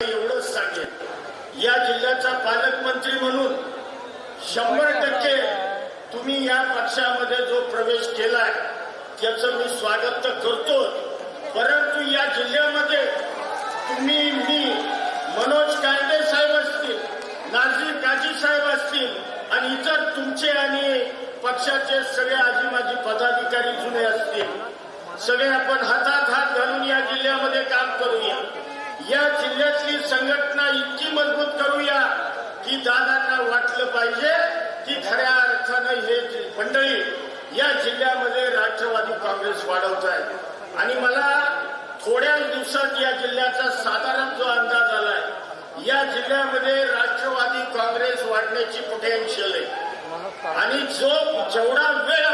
एवढंच सांगेन. या जिल्ह्याचा पालकमंत्री म्हणून शंभर टक्के तुम्ही या पक्षामध्ये जो प्रवेश केलाय त्याचं मी स्वागत तर करतो परंतु या जिल्ह्यामध्ये तुम्ही मी मनोज कायदे साहेब असतील नाझी काजी साहेब असतील आणि इतर तुमचे आणि पक्षाचे सगळे आजी माजी पदाधिकारी जुने असतील सगळे आपण हातात हात घालून या जिल्ह्यामध्ये काम करूया या जिल्ह्यातली संघटना इतकी मजबूत करूया की दादांना वाटलं पाहिजे की खऱ्या अर्थानं हे मंडळी या जिल्ह्यामध्ये राष्ट्रवादी काँग्रेस वाढवत आहे आणि मला थोड्या दिवसात या जिल्ह्याचा साधारण जो अंदाज आलाय या जिल्ह्यामध्ये राष्ट्रवादी काँग्रेस वाढण्याची पोटेन्शियल आहे. आणि जो जेवढा वेळ